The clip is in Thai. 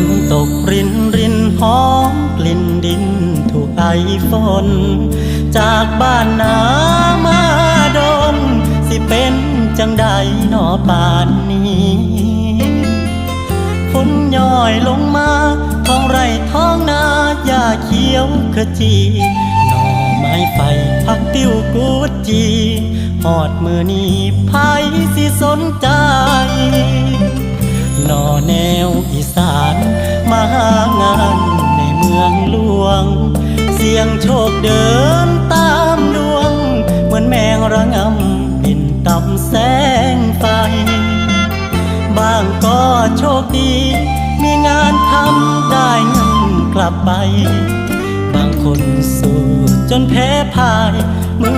นตกรินรินหอมกลิ่นดินถูกไอฝน จากบ้านนามาดนสิเป็นจังใดหนอป่านนี้ฝนย่อยลงมาท้องไร่ท้องนาหญ้าเขียวขจีหน่อไม้ไฟพักติ้วกูจีหอดมือนี้ไผสิสนใจ วอีสานมาหางานในเมืองหลวง เสียงโชคเดินตามดวง เหมือนแมงระงำบินต่ำแสงไฟ บางก็โชคดี มีงานทำได้เงินกลับไป บางคนสู้จนแพ้พ่ายเมื